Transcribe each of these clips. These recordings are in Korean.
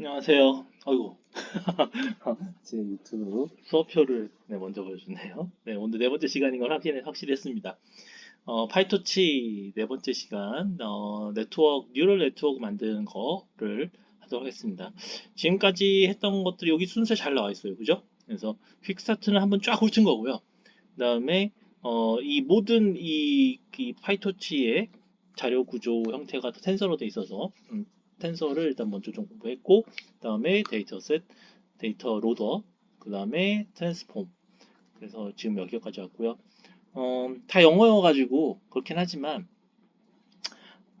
안녕하세요. 아이고. 제 유튜브 수업표를 네, 먼저 보여주네요. 네, 오늘 네 번째 시간인 걸 확인, 확실히 했습니다. 어, 파이토치 네 번째 시간, 어, 네트워크, 뉴럴 네트워크 만드는 거를 하도록 하겠습니다. 지금까지 했던 것들이 여기 순서에 잘 나와 있어요. 그죠? 그래서 퀵스타트는 한번 쫙 훑은 거고요. 그 다음에, 어, 이 모든 이, 이 파이토치의 자료 구조 형태가 텐서로 돼 있어서, 음, 텐서를 일단 먼저 좀 공부했고 그 다음에 데이터셋, 데이터 로더, 그 다음에 트랜스폼 그래서 지금 여기까지 왔고요. 어, 다 영어여가지고 그렇긴 하지만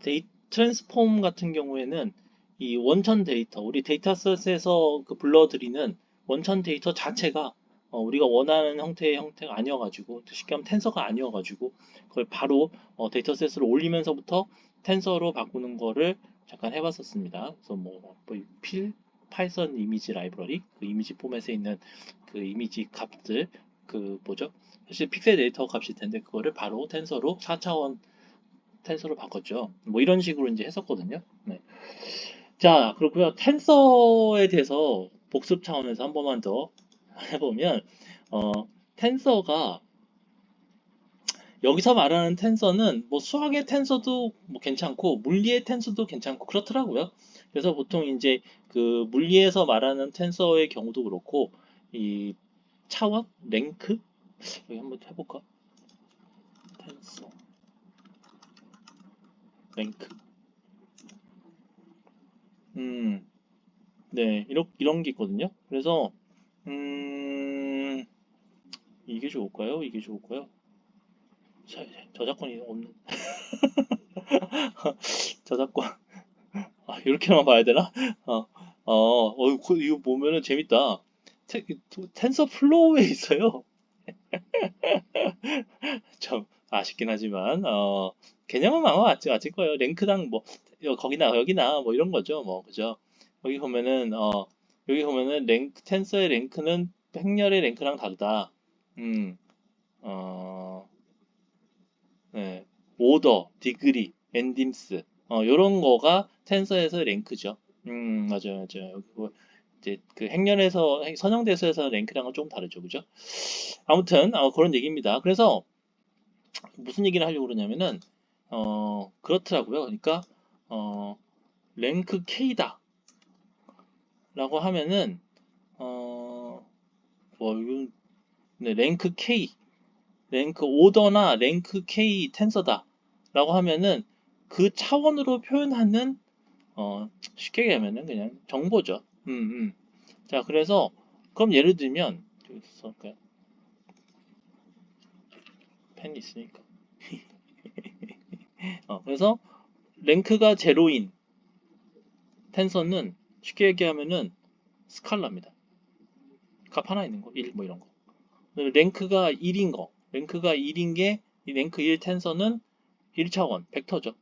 데이, 트랜스폼 같은 경우에는 이 원천 데이터, 우리 데이터셋에서 그 불러들이는 원천 데이터 자체가 어, 우리가 원하는 형태의 형태가 아니어가지고 쉽게 하면 텐서가 아니어가지고 그걸 바로 어, 데이터셋으로 올리면서부터 텐서로 바꾸는 거를 잠깐 해봤었습니다. 그래서 뭐, 뭐 필, 파이썬 이미지 라이브러리, 그 이미지 포맷에 있는 그 이미지 값들, 그 뭐죠? 사실 픽셀 데이터 값일 텐데 그거를 바로 텐서로 4차원 텐서로 바꿨죠. 뭐 이런 식으로 이제 했었거든요. 네. 자, 그렇고요. 텐서에 대해서 복습 차원에서 한 번만 더 해보면 어, 텐서가 여기서 말하는 텐서는 뭐 수학의 텐서도 뭐 괜찮고 물리의 텐서도 괜찮고 그렇더라고요. 그래서 보통 이제 그 물리에서 말하는 텐서의 경우도 그렇고 이 차원, 랭크 여기 한번 해볼까? 텐서, 랭크. 음, 네, 이런 이런 게 있거든요. 그래서 음, 이게 좋을까요? 이게 좋을까요? 저, 저작권이 없는 저작권 아, 이렇게만 봐야 되나? 어, 어, 어 그, 이거 보면은 재밌다. 테, 텐서 플로우에 있어요. 좀 아쉽긴 하지만 어, 개념은 아마 맞지 맞을 거예요. 랭크당 뭐 거기나 여기나 뭐 이런 거죠. 뭐 그죠? 여기 보면은 어 여기 보면은 랭크 텐서의 랭크는 행렬의 랭크랑 다르다. 음. 어. 네. 오더, 디그리, 엔딤스 어, 요런 거가 텐서에서 랭크죠. 음, 맞아요, 맞아요. 뭐 이제 그 행렬에서 선형대서에서 랭크랑은 좀 다르죠, 그죠? 아무튼 어, 그런 얘기입니다. 그래서 무슨 얘기를 하려고 그러냐면은 어, 그렇더라고요. 그러니까 어, 랭크 K다 라고 하면은 어, 뭐 네, 랭크 K 랭크 오더나 랭크 K 텐서다 라고 하면은 그 차원으로 표현하는 어, 쉽게 얘기하면은 그냥 정보죠. 음, 음. 자, 그래서 그럼 예를 들면 여기 써볼까요? 펜이 있으니까. 어, 그래서 랭크가 제로인 텐서는 쉽게 얘기하면은 스칼라입니다. 값 하나 있는 거, 1, 뭐 이런 거. 랭크가 1인 거, 랭크가 1인 게 이 랭크 1 텐서는 1차원, 벡터죠.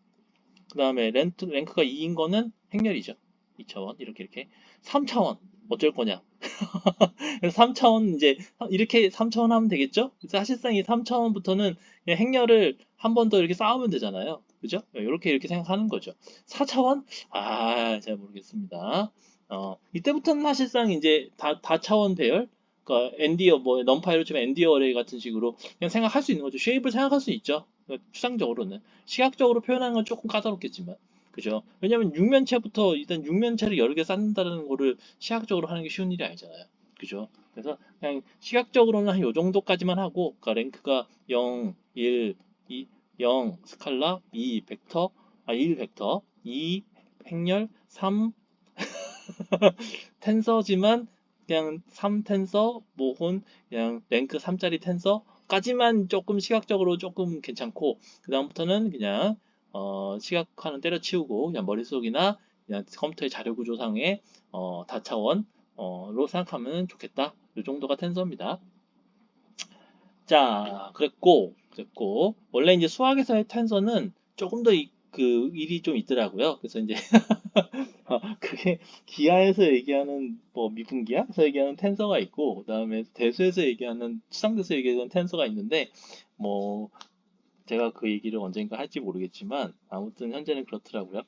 그 다음에 랭크, 랭크가 2인 거는 행렬이죠. 2차원, 이렇게, 이렇게. 3차원, 어쩔 거냐. 그래서 3차원, 이제, 이렇게 3차원 하면 되겠죠? 그래서 사실상 이 3차원부터는 그냥 행렬을 한 번 더 이렇게 쌓으면 되잖아요. 그죠? 이렇게, 이렇게 생각하는 거죠. 4차원? 아, 잘 모르겠습니다. 어, 이때부터는 사실상 이제 다, 다차원 배열, 그러니까 엔디어 뭐 넘파이로 치면 엔디어 어레이 같은 식으로 그냥 생각할 수 있는 거죠. 쉐입을 생각할 수 있죠. 그러니까 추상적으로는 시각적으로 표현하는 건 조금 까다롭겠지만 그죠? 왜냐면 육면체부터 일단 육면체를 여러 개 쌓는다는 거를 시각적으로 하는 게 쉬운 일이 아니잖아요. 그죠? 그래서 그냥 시각적으로는 한 요 정도까지만 하고 그러니까 랭크가 0, 1, 2, 0 스칼라, 2 벡터, 아 1 벡터, 2 행렬, 3 텐서지만 그냥 3 텐서, 뭐혼 그냥 랭크 3짜리 텐서까지만 조금 시각적으로 조금 괜찮고 그 다음부터는 그냥 어, 시각화는 때려치우고 그냥 머릿속이나 그냥 컴퓨터의 자료 구조상의 어, 다차원으로 생각하면 좋겠다. 이 정도가 텐서입니다. 자, 그랬고, 그랬고, 원래 이제 수학에서의 텐서는 조금 더 그 일이 좀 있더라고요. 그래서 이제 어, 그게 기하에서 얘기하는 뭐 미분기하에서 얘기하는 텐서가 있고 그다음에 대수에서 얘기하는 추상대에서 얘기하는 텐서가 있는데 뭐 제가 그 얘기를 언젠가 할지 모르겠지만 아무튼 현재는 그렇더라고요.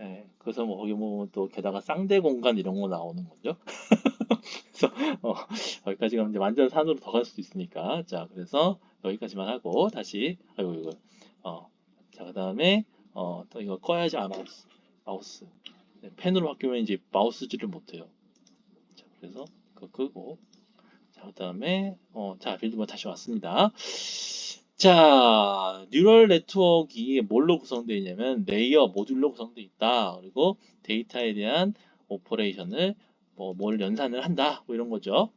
예, 그 그래서 뭐 거기 뭐 또 게다가 쌍대 공간 이런 거 나오는 거죠. 그래서 어, 여기까지 가면 이제 완전 산으로 더 갈 수도 있으니까 자 그래서 여기까지만 하고 다시 아이고 이거 어, 자 그다음에 어, 또 이거 꺼야지 아 마우스 마우스 네, 펜으로 바뀌면 이제 마우스질을 못해요. 자 그래서 그거 끄고 자 그다음에 어, 자 빌드만 다시 왔습니다. 자, 뉴럴 네트워크가 뭘로 구성되어 있냐면 레이어 모듈로 구성되어 있다. 그리고 데이터에 대한 오퍼레이션을 뭐 뭘 연산을 한다. 뭐 이런 거죠.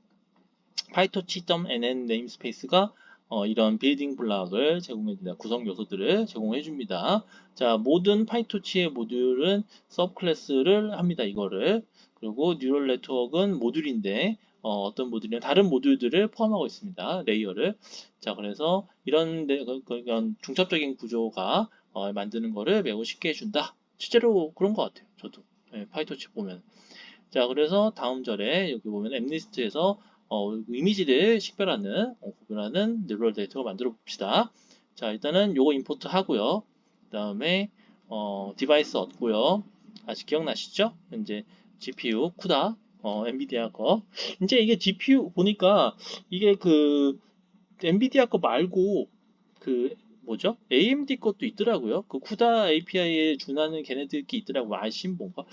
pytorch.nn 네임스페이스가 어, 이런 빌딩 블락을 제공해 줍니다. 구성 요소들을 제공해 줍니다. 자, 모든 파이토치의 모듈은 서브 클래스를 합니다. 이거를. 그리고 뉴럴 네트워크는 모듈인데 어, 떤 모듈이냐 다른 모듈들을 포함하고 있습니다. 레이어를. 자, 그래서 이런 데, 그, 그, 이런 중첩적인 구조가 어, 만드는 거를 매우 쉽게 해준다. 실제로 그런 것 같아요. 저도 네, 파이토치 보면. 자, 그래서 다음 절에 여기 보면 엠리스트에서 어, 이미지를 식별하는 어, 구별하는 뉴럴 데이터를 만들어 봅시다. 자, 일단은 요거 임포트 하고요. 그 다음에 어, 디바이스 얻고요. 아직 기억나시죠? 이제 GPU 쿠다 어, 엔비디아 거. 이제 이게 GPU 보니까 이게 그 엔비디아 거 말고 그 뭐죠? AMD 것도 있더라고요. 그 쿠다 API에 준하는 걔네들이 있더라고요. 아신 뭔가?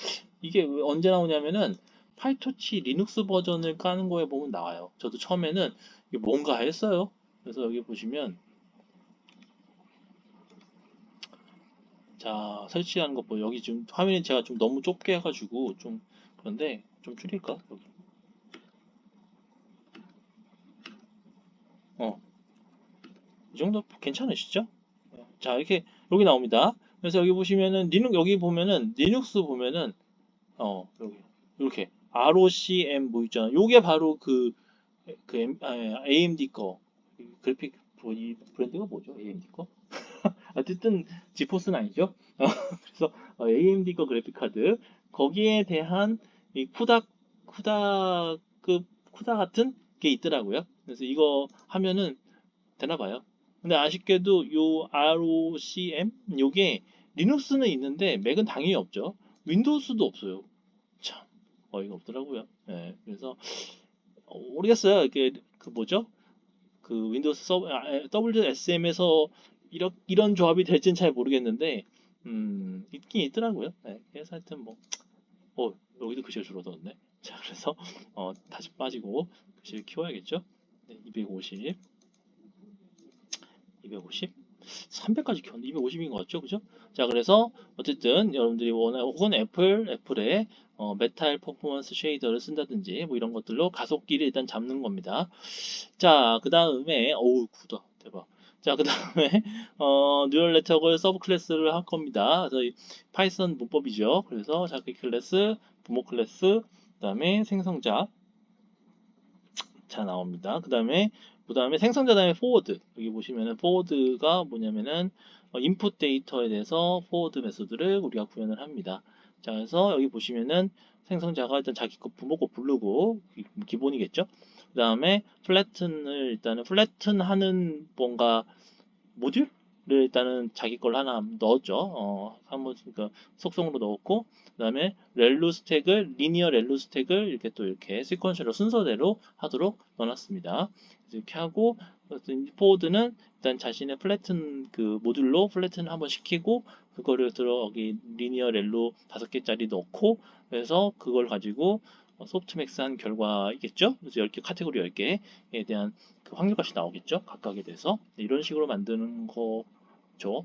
이게 언제 나오냐면은 파이토치 리눅스 버전을 까는 거에 보면 나와요. 저도 처음에는 이게 뭔가 했어요. 그래서 여기 보시면 자 설치하는 것 보여. 여기 지금 화면이 제가 좀 너무 좁게 해가지고 좀 그런데 좀 줄일까? 여기. 어. 이 정도 괜찮으시죠? 자, 이렇게 여기 나옵니다. 그래서 여기 보시면은 리눅 여기 보면은 리눅스 보면은 어, 여기 이렇게 ROCm 뭐 있잖아. 요게 바로 그, 그 아, AMD 거 그래픽 뭐이 브랜드가 뭐죠? AMD 거? 어쨌든 지포스는 아니죠. 그래서 어, AMD 거 그래픽 카드 거기에 대한 이 쿠다 쿠다급 쿠다 같은 게 있더라고요. 그래서 이거 하면은 되나 봐요. 근데 아쉽게도 요 ROCm 요게 리눅스는 있는데 맥은 당연히 없죠. 윈도우스도 없어요. 참 어이가 없더라고요. 네, 그래서 어, 모르겠어요. 이게 그 뭐죠? 그 윈도우스 서브 아, WSM에서 이런 이런 조합이 될지는 잘 모르겠는데 음 있긴 있더라고요. 네, 그래서 하여튼 뭐 어, 여기도 글씨가 줄어들었네. 자, 그래서 어, 다시 빠지고 글씨를 키워야겠죠? 네, 250, 250, 300까지 키웠는데 250인 것 같죠? 그죠? 자, 그래서 어쨌든 여러분들이 원하 혹은 애플, 애플의 어, 메탈 퍼포먼스 쉐이더를 쓴다든지 뭐 이런 것들로 가속기를 일단 잡는 겁니다. 자, 그 다음에 어우 구다 대박. 자, 그 다음에 어, 뉴럴 네트워크 서브 클래스를 할 겁니다. 그래서 파이썬 문법이죠. 그래서 자기 클래스, 부모 클래스, 그 다음에 생성자 자 나옵니다. 그 다음에 그 다음에 생성자 다음에 포워드 여기 보시면은 포워드가 뭐냐면은 어, 인풋 데이터에 대해서 포워드 메소드를 우리가 구현을 합니다. 자 그래서 여기 보시면은 생성자가 일단 자기 거 부모 거 부르고 기본이겠죠. 그 다음에 플래튼을 일단은 플래튼 하는 뭔가 모듈 를 일단은 자기 걸 하나 넣었죠. 어, 한번 그러니까 속성으로 넣었고 그다음에 렐루 스택을 리니어 렐루 스택을 이렇게 또 이렇게 시퀀셜로 순서대로 하도록 넣어놨습니다. 이렇게 하고 포워드는 일단 자신의 플래튼 그 모듈로 플래튼 한번 시키고 그거를 들어 여기 리니어 렐루 다섯 개짜리 넣고 그래서 그걸 가지고 소프트맥스 한 결과이겠죠. 그래서 10개 카테고리 10개에 대한 그 확률값이 나오겠죠. 각각에 대해서 이런 식으로 만드는 거 죠.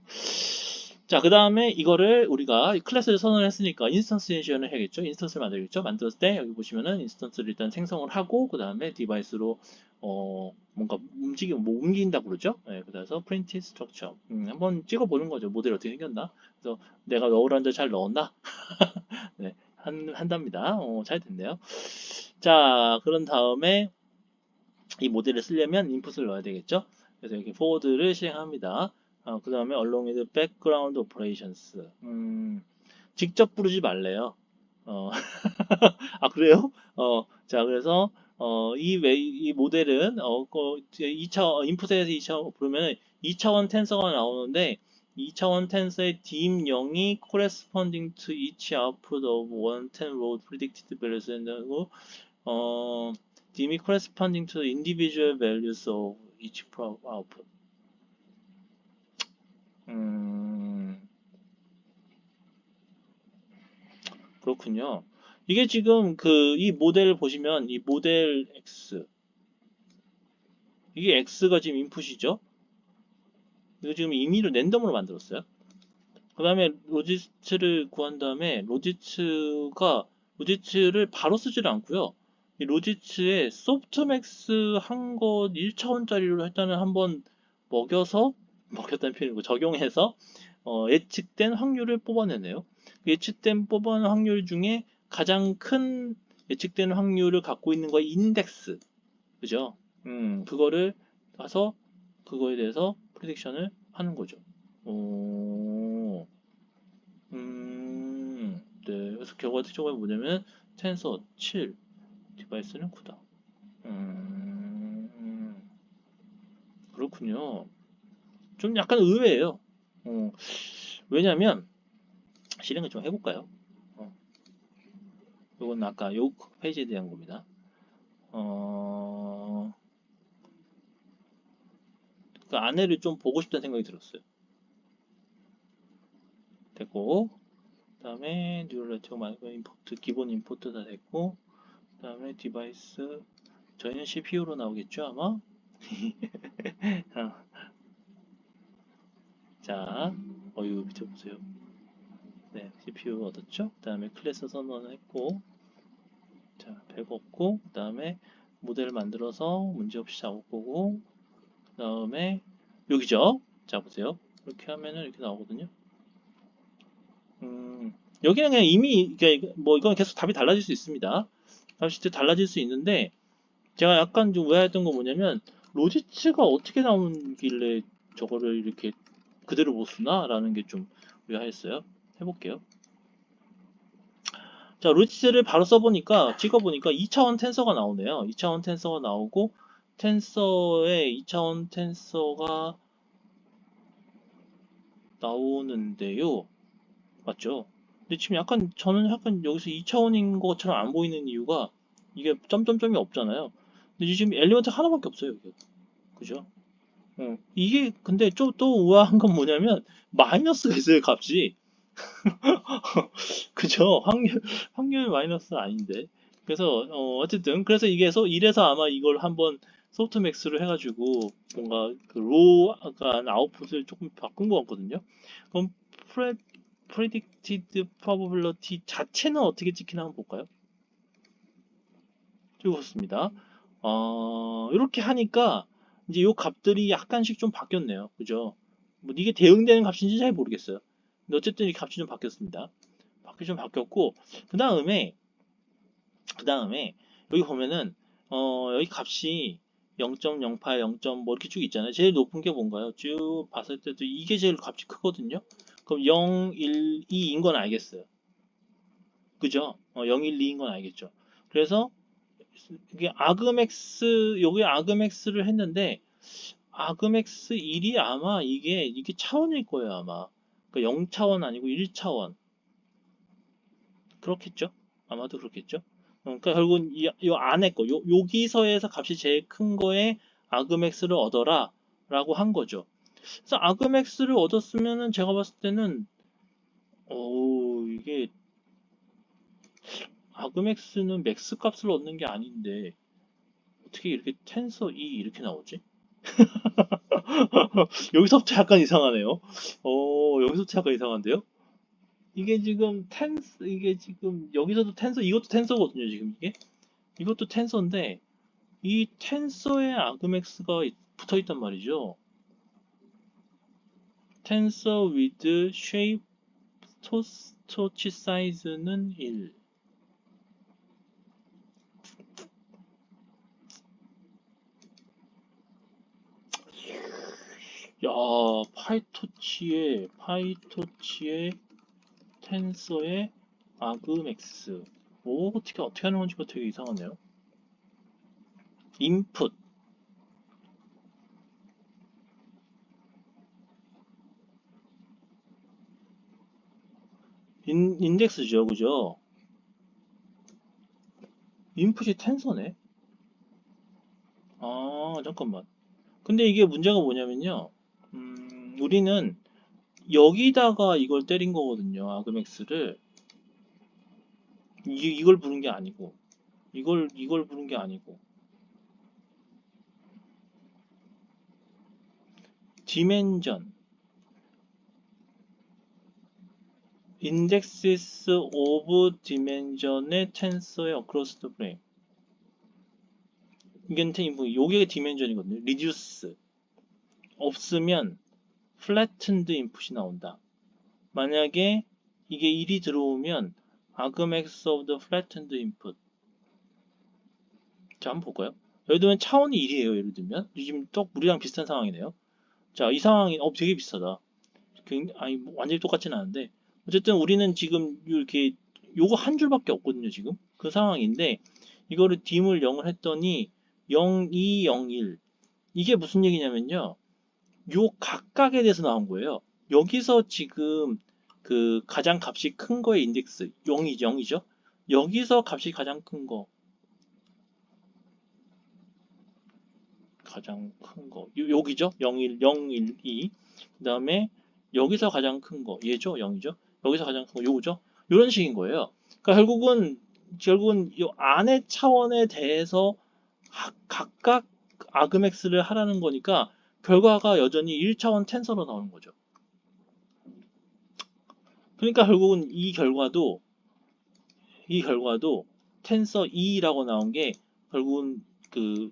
자, 그 다음에 이거를 우리가 클래스를 선언 했으니까 인스턴스에이션을 해야겠죠. 인스턴스를 만들겠죠. 만들었을 때 여기 보시면은 인스턴스를 일단 생성을 하고 그 다음에 디바이스로 어 뭔가 움직이 뭐 옮긴다고 그러죠. 네, 그래서 프린트 스트럭처 음, 한번 찍어보는 거죠. 모델 어떻게 생겼나. 그래서 내가 넣으라는 데잘 넣었나? 네, 한, 한답니다. 어, 잘 됐네요. 자, 그런 다음에 이 모델을 쓰려면 인풋을 넣어야 되겠죠. 그래서 이렇게 포워드를 실행합니다. 어, 그 다음에 along with background operations. 음, 직접 부르지 말래요. 어, 아, 그래요? 어, 자, 그래서, 어, 이, 웨이, 이 모델은, 어, 그 2차, 인풋에서 2차 부르면 2차원 텐서가 나오는데, 2차원 텐서의 dim 0이 corresponding to each output of one 10 row predicted values and 어, dim이 corresponding to individual values of each output. 음, 그렇군요. 이게 지금 그 이 모델 보시면 이 모델 X 이게 X가 지금 인풋이죠. 이거 지금 임의로 랜덤으로 만들었어요. 그 다음에 로지스트를 구한 다음에 로지츠가 로지츠를 바로 쓰지를 않고요. 이 로지츠에 소프트맥스 한 것 1차원짜리로 일단은 한번 먹여서 먹였다는 표현이고 적용해서 어, 예측된 확률을 뽑아내네요. 그 예측된 뽑아낸 확률 중에 가장 큰 예측되는 확률을 갖고 있는 거의 인덱스. 그죠? 음, 그거를 가서 그거에 대해서 프레딕션을 하는 거죠. 오, 음, 네. 그래서 결과 특징이 뭐냐면 텐서 7, 디바이스는 9다. 음, 그렇군요. 좀 약간 의외예요. 어, 왜냐면 실행을 좀 해볼까요? 어, 이건 아까 요 페이지에 대한 겁니다. 어, 그 안에를 좀 보고 싶다는 생각이 들었어요. 됐고, 그 다음에 뉴럴 네트워크 마이크 임포트, 기본 임포트 다 됐고, 그 다음에 디바이스, 저희는 CPU로 나오겠죠, 아마? 어. 자, 어유 밑에 보세요. 네, CPU 얻었죠? 그 다음에 클래스 선언했고, 자, 100 얻고, 그 다음에 모델을 만들어서 문제없이 작업 보고, 그 다음에 여기죠? 자, 보세요. 이렇게 하면은 이렇게 나오거든요. 음, 여기는 그냥 이미, 뭐 이건 계속 답이 달라질 수 있습니다. 답이 진짜 달라질 수 있는데, 제가 약간 좀 의아했던 건 뭐냐면, 로지츠가 어떻게 나오길래 저거를 이렇게 그대로 못 쓰나? 라는 게 좀 의아했어요. 해볼게요. 자, 로지츠를 바로 써보니까, 찍어보니까 2차원 텐서가 나오네요. 2차원 텐서가 나오고, 텐서에 2차원 텐서가 나오는데요. 맞죠? 근데 지금 약간, 저는 약간 여기서 2차원인 것처럼 안 보이는 이유가, 이게 점점점이 없잖아요. 근데 지금 엘리먼트 하나밖에 없어요, 여기. 그죠? 어, 이게 근데 좀 또 우아한 건 뭐냐면 마이너스가 있어요 값이 그죠 확률 확률 마이너스 아닌데 그래서 어, 어쨌든 그래서 이게 서 이래서 아마 이걸 한번 소프트맥스로 해가지고 뭔가 그 로우가 아웃풋을 조금 바꾼 것 같거든요 그럼 프레, predicted probability 자체는 어떻게 찍히나 한번 볼까요 찍었습니다 어, 이렇게 하니까 이제 요 값들이 약간씩 좀 바뀌었네요. 그죠? 뭐 이게 대응되는 값인지 잘 모르겠어요. 어쨌든 이 값이 좀 바뀌었습니다. 바뀌 좀 바뀌었고 그 다음에 그 다음에 여기 보면은 어 여기 값이 0.08, 0. 뭐 이렇게 쭉 있잖아요. 제일 높은 게 뭔가요? 쭉 봤을 때도 이게 제일 값이 크거든요. 그럼 0, 1, 2인 건 알겠어요. 그죠? 어, 0, 1, 2인 건 알겠죠. 그래서 이게 아그맥스 여기 아그맥스를 했는데 아그맥스 1이 아마 이게 이게 차원일 거예요 아마 그러니까 0차원 아니고 1차원. 그렇겠죠? 아마도 그렇겠죠? 그러니까 결국은 이, 이 안에 거 요, 여기서에서 값이 제일 큰 거에 아그맥스를 얻어라 라고 한 거죠. 그래서 아그맥스를 얻었으면은 제가 봤을 때는 오 이게 아그맥스는 맥스 값을 얻는 게 아닌데 어떻게 이렇게 텐서 2 이렇게 나오지? 여기서부터 약간 이상하네요. 어, 여기서부터 약간 이상한데요? 이게 지금 텐스 이게 지금 여기서도 텐서 이것도 텐서거든요, 지금 이게. 이것도 텐서인데 이 텐서에 아그맥스가 붙어 있단 말이죠. 텐서 with shape 토치 사이즈는 1 야, 파이토치의 파이토치의 텐서의 아그맥스. 오, 어떻게 어떻게 하는 건지가 되게 이상하네요. 인풋. 인, 인덱스죠, 그죠? 인풋이 텐서네? 아, 잠깐만. 근데 이게 문제가 뭐냐면요. 음, 우리는 여기다가 이걸 때린 거거든요. 아그맥스를. 이, 이걸 부른 게 아니고. 이걸, 이걸 부른 게 아니고. 디멘전. indexes of dimension의 tensor의 across the frame. 이게 뭐 요게 디멘전이거든요. reduce 없으면 flattened input이 나온다. 만약에 이게 1이 들어오면 argmax of the flattened input. 자, 한번 볼까요? 예를 들면 차원이 1이에요. 예를 들면 지금 또 우리랑 비슷한 상황이네요. 자, 이 상황이 어 되게 비슷하다. 아니 뭐 완전히 똑같지는 않은데 어쨌든 우리는 지금 이렇게 요거 한 줄밖에 없거든요. 지금 그 상황인데 이거를 딤을 0을 했더니 0, 2, 0, 1 이게 무슨 얘기냐면요. 요 각각에 대해서 나온 거예요. 여기서 지금 그 가장 값이 큰 거의 인덱스 0이 0이죠. 여기서 값이 가장 큰 거. 가장 큰 거. 요, 여기죠. 0, 1, 0, 1, 2. 그 다음에 여기서 가장 큰 거. 얘죠. 0이죠. 여기서 가장 큰 거. 요거죠. 이런 식인 거예요. 그러니까 결국은 결국은 이 안의 차원에 대해서 각각 아그맥스를 하라는 거니까 결과가 여전히 1차원 텐서로 나오는 거죠. 그러니까 결국은 이 결과도 이 결과도 텐서 2라고 나온 게 결국은 그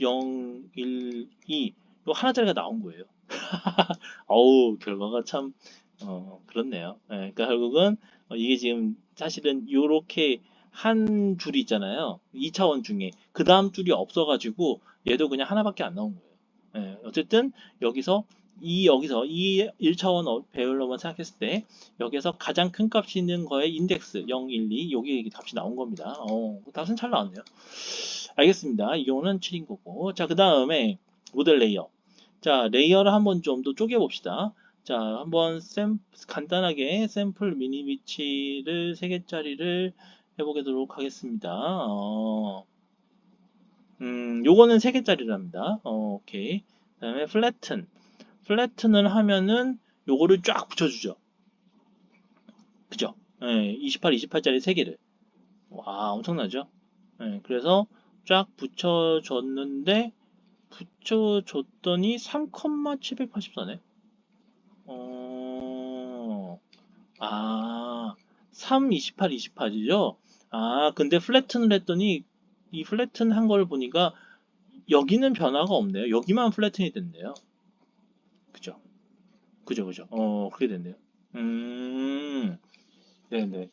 0, 1, 2 하나짜리가 나온 거예요. 어우 결과가 참 어, 그렇네요. 네, 그러니까 결국은 이게 지금 사실은 이렇게 한 줄이 있잖아요. 2차원 중에 그 다음 줄이 없어가지고 얘도 그냥 하나밖에 안 나온 거예요. 네, 어쨌든 여기서 이 여기서 이 1차원 배열로만 생각했을 때 여기서 가장 큰 값이 있는 거에 인덱스 0, 1, 2 여기 값이 나온 겁니다. 어, 답은 잘 나왔네요. 알겠습니다. 이 경우는 7인 거고 자 그 다음에 모델 레이어 자 레이어를 한번 좀 더 쪼개 봅시다. 자 한번 샘, 간단하게 샘플 미니 비치를 3개짜리를 해보도록 하겠습니다. 어, 음, 요거는 3개짜리랍니다. 어, 오케이. 그 다음에 플래튼. 플래튼을 하면은 요거를 쫙 붙여주죠. 그죠? 예, 28, 28짜리 3개를. 와, 엄청나죠? 예, 그래서 쫙 붙여줬는데, 붙여줬더니 3,784네. 어, 아, 3, 28, 28이죠? 아, 근데 플래튼을 했더니 이 플래튼 한 걸 보니까 여기는 변화가 없네요. 여기만 플래튼이 됐네요. 그죠? 그죠, 그죠. 어, 그렇게 됐네요. 음, 네네.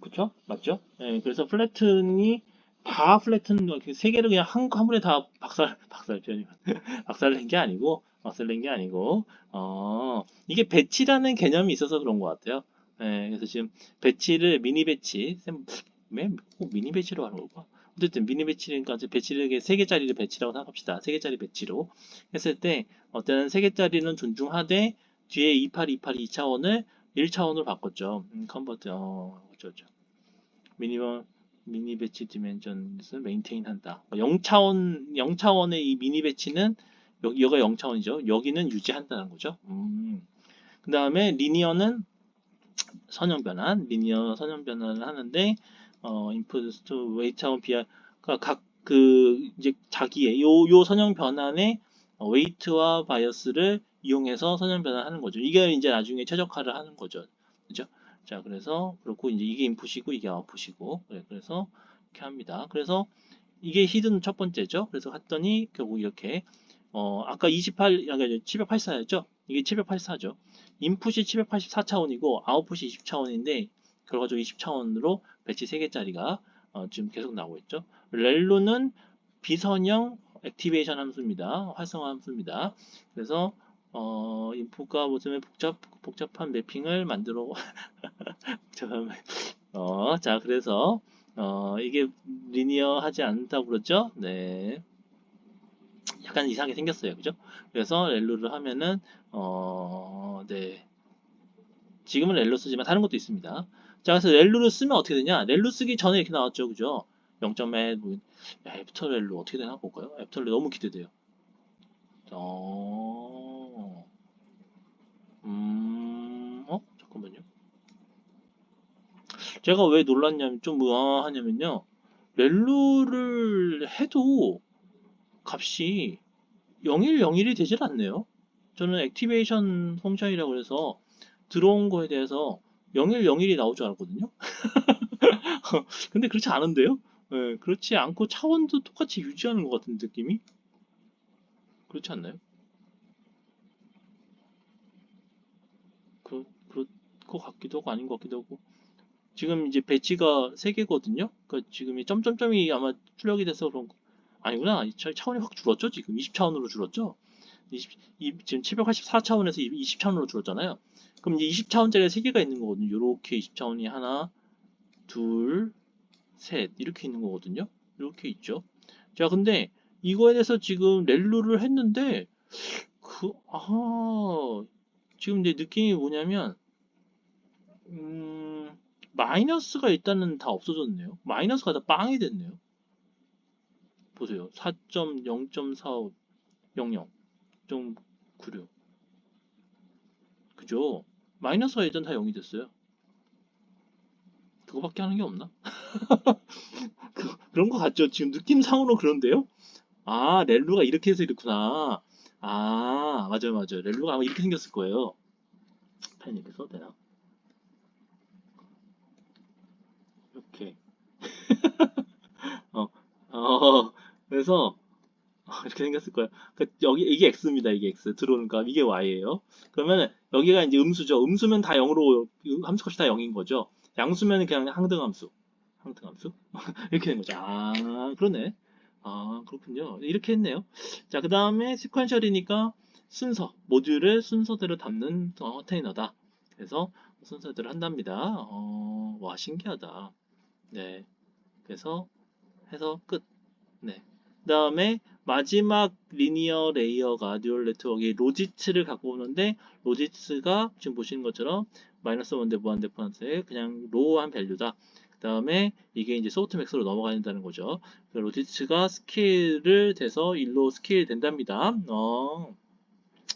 그쵸? 맞죠? 네, 그래서 플래튼이 다 플래튼, 세 개를 그냥 한, 한 번에 다 박살, 박살, 박살 낸 게 아니고, 박살 낸 게 아니고, 어, 이게 배치라는 개념이 있어서 그런 것 같아요. 네, 그래서 지금 배치를 미니 배치, 꼭 미니 배치로 하는 걸까? 어쨌든 미니 배치니까 배치를 3개짜리를 배치라고 생각합시다. 3개짜리 배치로 했을 때 어때는 3개짜리는 존중하되 뒤에 28, 28, 2차원을 1차원으로 바꿨죠. 음, 컨버트, 어, 어쩌죠. 미니멈, 미니 배치 디멘전을 메인테인 한다. 0차원, 0차원의 이 미니 배치는 여기, 여가 0차원이죠. 여기는 유지한다는 거죠. 음. 그 다음에 리니어는 선형 변환, 리니어 선형 변환을 하는데 어 인풋 투 웨이트하고 비하 그러니까 각 그 이제 자기의 요 요 선형 변환의 웨이트와 바이어스를 이용해서 선형 변환하는 거죠. 이게 이제 나중에 최적화를 하는 거죠. 그죠? 자, 그래서 그렇고 이제 이게 인풋이고 이게 아웃풋이고 그래, 그래서 이렇게 합니다. 그래서 이게 히든 첫 번째죠. 그래서 했더니 결국 이렇게 어 아까 28 아까 784였죠. 이게 784죠. 인풋이 784차원이고 아웃풋이 20차원인데 결과적으로 20차원으로 배치 3개짜리가 어, 지금 계속 나오고 있죠. 렐루는 비선형 액티베이션 함수입니다. 활성화 함수입니다. 그래서 어, 인풋과 모습의 복잡 복잡한 매핑을 만들어 어, 자 그래서 어, 이게 리니어하지 않다고 그러죠. 네. 약간 이상하게 생겼어요. 그죠? 그래서 렐루를 하면은 어, 네. 지금은 렐로 쓰지만 다른 것도 있습니다. 자, 그래서 렐로를 쓰면 어떻게 되냐? 렐로 쓰기 전에 이렇게 나왔죠, 그죠? 0.8, 뭐, 야, 애프터 렐로 어떻게 되나 볼까요? 애프터 렐로 너무 기대돼요. 어, 음, 어? 잠깐만요. 제가 왜 놀랐냐면, 좀 의아하냐면요. 렐로를 해도 값이 0101이 되질 않네요. 저는 액티베이션 펑션이라고 해서 들어온 거에 대해서 0101이 나올 줄 알았거든요. 근데 그렇지 않은데요? 예, 그렇지 않고 차원도 똑같이 유지하는 것 같은 느낌이? 그렇지 않나요? 그, 그럴 것 같기도 하고 아닌 것 같기도 하고. 지금 이제 배치가 3개거든요? 그러니까 지금 이 점점점이 아마 출력이 돼서 그런 거. 아니구나. 차- 차원이 확 줄었죠? 지금 20차원으로 줄었죠? 20, 이, 지금 784차원에서 20차원으로 줄었잖아요. 그럼 이제 20차원짜리가 3개가 있는 거거든요. 요렇게 20차원이 하나, 둘, 셋 이렇게 있는 거거든요. 이렇게 있죠. 자, 근데 이거에 대해서 지금 렐루를 했는데 그, 아, 지금 내 느낌이 뭐냐면 음, 마이너스가 일단은 다 없어졌네요. 마이너스가 다 빵이 됐네요. 보세요. 4.0.4500 좀 구려. 그죠? 마이너스가 일단 다 0이 됐어요. 그거밖에 하는 게 없나? 그, 그런 거 같죠? 지금 느낌상으로 그런데요? 아, 렐루가 이렇게 해서 이렇구나. 아, 맞아요, 맞아요. 렐루가 아마 이렇게 생겼을 거예요. 펜 이렇게 써도 되나? 이렇게. 어, 어, 그래서, 이렇게 생겼을 거예요. 그 여기 이게 x입니다. 이게 x 들어오는 값 이게 y예요. 그러면 여기가 이제 음수죠. 음수면 다 0으로 함수값이 다 0인 거죠. 양수면 그냥 항등함수. 항등함수 이렇게 된 거죠. 아 그러네. 아 그렇군요. 이렇게 했네요. 자 그 다음에 시퀀셜이니까 순서 모듈을 순서대로 담는 어, 컨테이너다. 그래서 순서대로 한답니다. 어, 와 신기하다. 네. 그래서 해서 끝. 네. 그 다음에 마지막 리니어 레이어가 뉴럴 네트워크의 로지츠를 갖고 오는데 로지츠가 지금 보시는 것처럼 마이너스 원대 무한대 퍼센트의 그냥 로우한 밸류다. 그 다음에 이게 이제 소프트 맥스로 넘어가야 된다는 거죠. 그 로지츠가 스케일을 돼서 1로 스케일 된답니다. 어.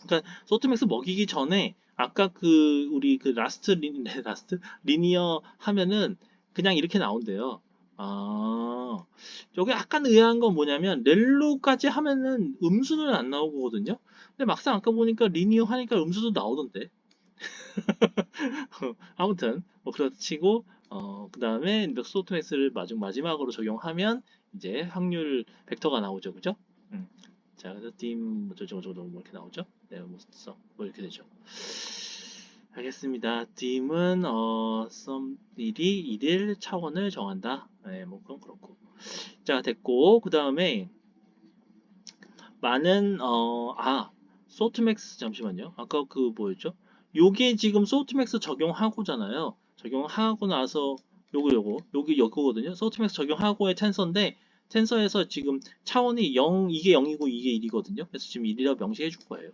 그러니까 소프트맥스 먹이기 전에 아까 그 우리 그 라스트 리, 라스트 리니어 하면은 그냥 이렇게 나온대요. 아, 여기 약간 의아한 건 뭐냐면 렐로까지 하면은 음수는 안 나오거든요. 근데 막상 아까 보니까 리니어 하니까 음수도 나오던데. 아무튼 뭐 그렇다 치고 어, 그 다음에 소프트맥스를 마지막 마지막으로 적용하면 이제 확률 벡터가 나오죠, 그죠? 음. 자, 그래서 저거 뭐 이렇게 나오죠? 네, 뭐, 써, 뭐 이렇게 되죠. 알겠습니다. 딤은 어, 썸 1이 1일 차원을 정한다. 네, 뭐 그건 그렇고. 자, 됐고 그 다음에 많은 어, 아 소프트맥스 잠시만요. 아까 그 뭐였죠? 요게 지금 소프트맥스 적용하고잖아요. 적용하고 나서 요거 요거 여기 요거거든요. 소프트맥스 적용하고의 텐서인데 텐서에서 지금 차원이 0 이게 0이고 이게 1이거든요. 그래서 지금 1이라고 명시해 줄 거예요.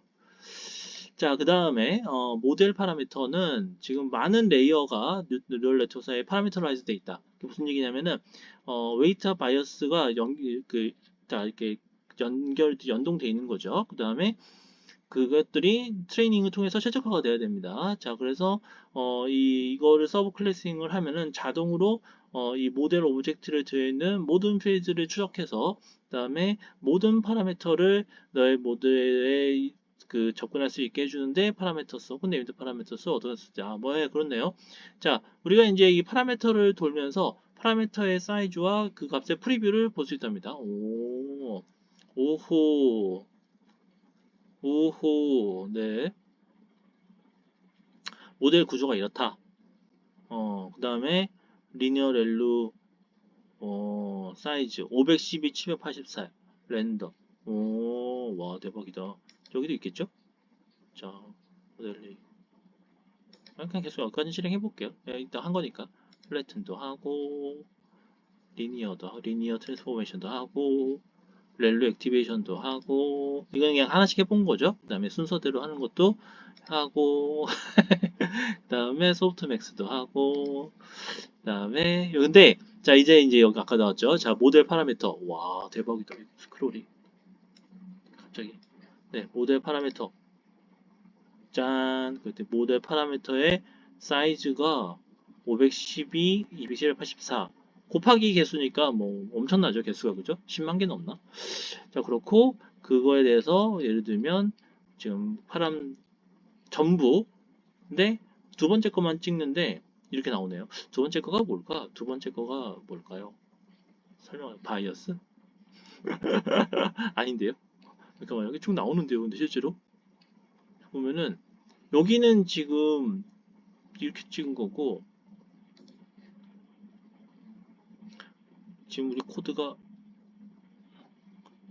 자, 그 다음에 어, 모델 파라미터는 지금 많은 레이어가 뉴럴 네트워크사에 파라미터라이즈 돼 있다. 그게 무슨 얘기냐면은 어, 웨이터 바이어스가 연, 그, 다 이렇게 연결 연동돼 있는 거죠. 그 다음에 그것들이 트레이닝을 통해서 최적화가 돼야 됩니다. 자, 그래서 어, 이, 이거를 서브 클래싱을 하면은 자동으로 어, 이 모델 오브젝트를 들어있는 모든 필드를 추적해서 그 다음에 모든 파라미터를 너의 모델에 그 접근할 수 있게 해주는데 파라미터스 오픈 네임드 파라미터스 어떻게 쓰지? 아, 뭐예 그렇네요. 자, 우리가 이제 이 파라미터를 돌면서 파라미터의 사이즈와 그 값의 프리뷰를 볼 수 있답니다. 오, 오호, 오호, 네. 모델 구조가 이렇다. 어, 그 다음에 리니어 렐루 어, 사이즈 512, 784 랜덤. 오, 와 대박이다. 여기도 있겠죠? 자, 모델리. 그냥 계속 여기까지 실행해 볼게요. 예, 일단 한 거니까. 플래튼도 하고, 리니어도 하고, 리니어 트랜스포메이션도 하고, 렐루 액티베이션도 하고, 이건 그냥 하나씩 해본 거죠. 그 다음에 순서대로 하는 것도 하고, 그 다음에 소프트 맥스도 하고, 그 다음에, 근데, 자, 이제, 이제 여기 아까 나왔죠? 자, 모델 파라미터. 와, 대박이다. 스크롤이. 네, 모델 파라미터. 짠. 그때 모델 파라미터의 사이즈가 512, 211, 84. 곱하기 개수니까 뭐 엄청나죠 개수가 그죠? 10만 개 넘나? 자 그렇고 그거에 대해서 예를 들면 지금 파람 전부 근데 두 번째 거만 찍는데 이렇게 나오네요. 두 번째 거가 뭘까? 두 번째 거가 뭘까요? 설명 바이어스? 아닌데요? 잠깐만 여기 쭉 나오는데요. 근데 실제로 보면은 여기는 지금 이렇게 찍은 거고 지금 우리 코드가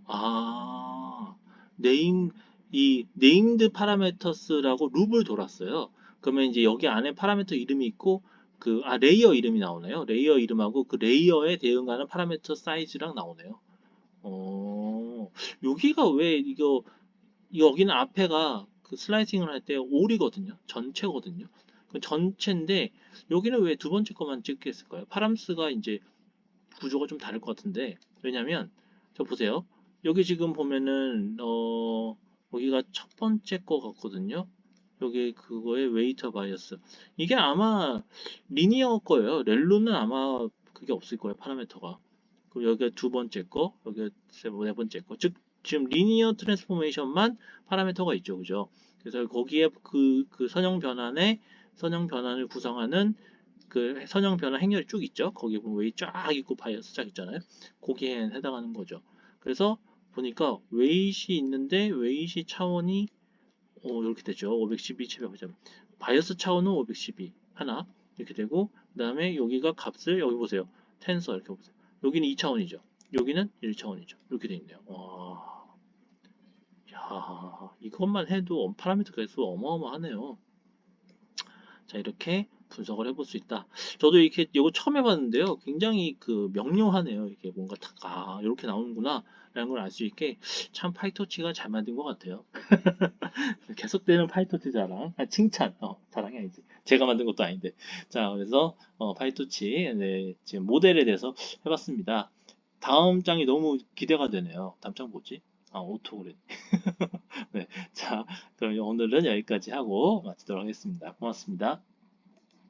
아 네임 이 네임드 파라메터스라고 룹을 돌았어요. 그러면 이제 여기 안에 파라메터 이름이 있고 그 아 레이어 이름이 나오네요. 레이어 이름하고 그 레이어에 대응하는 파라메터 사이즈랑 나오네요. 어 여기가 왜 이거 여기는 앞에가 그 슬라이싱을 할 때 올이거든요. 전체거든요. 그 전체인데 여기는 왜 두 번째 것만 찍겠을까요? 파람스가 이제 구조가 좀 다를 것 같은데 왜냐면 저 보세요. 여기 지금 보면은 어 여기가 첫 번째 거 같거든요. 여기 그거의 웨이터 바이어스 이게 아마 리니어 거예요. 렐루는 아마 그게 없을 거예요. 파라메터가. 그리고 여기가 두 번째 거, 여기가 네 번째 거. 즉 지금 리니어 트랜스포메이션만 파라메터가 있죠. 그죠? 그래서 거기에 그, 그 선형 변환에 선형 변환을 구성하는 그 선형 변화 행렬이 쭉 있죠. 거기 보면 웨이 쫙 있고 바이어스 쫙 있잖아요. 거기에 해당하는 거죠. 그래서 보니까 웨이시 있는데 웨이시 차원이 어, 이렇게 되죠. 512, 700. 바이어스 차원은 512 하나 이렇게 되고 그 다음에 여기가 값을 여기 보세요. 텐서 이렇게 보세요. 여기는 2차원이죠. 여기는 1차원이죠. 이렇게 돼 있네요. 와. 야, 이것만 해도 파라미터 개수 어마어마하네요. 자, 이렇게 분석을 해볼 수 있다. 저도 이렇게 이거 처음 해봤는데요. 굉장히 그 명료하네요. 이게 뭔가 딱, 아, 이렇게 나오는구나. 라는 걸 알 수 있게 참 파이터치가 잘 만든 것 같아요. 계속되는 파이터치 자랑. 아, 칭찬. 어, 자랑이 아니지. 제가 만든 것도 아닌데. 자, 그래서, 어, 파이터치, 네, 지금 모델에 대해서 해봤습니다. 다음 장이 너무 기대가 되네요. 다음 장 뭐지? 아, 오토그램. 네. 자, 그럼 오늘은 여기까지 하고 마치도록 하겠습니다. 고맙습니다.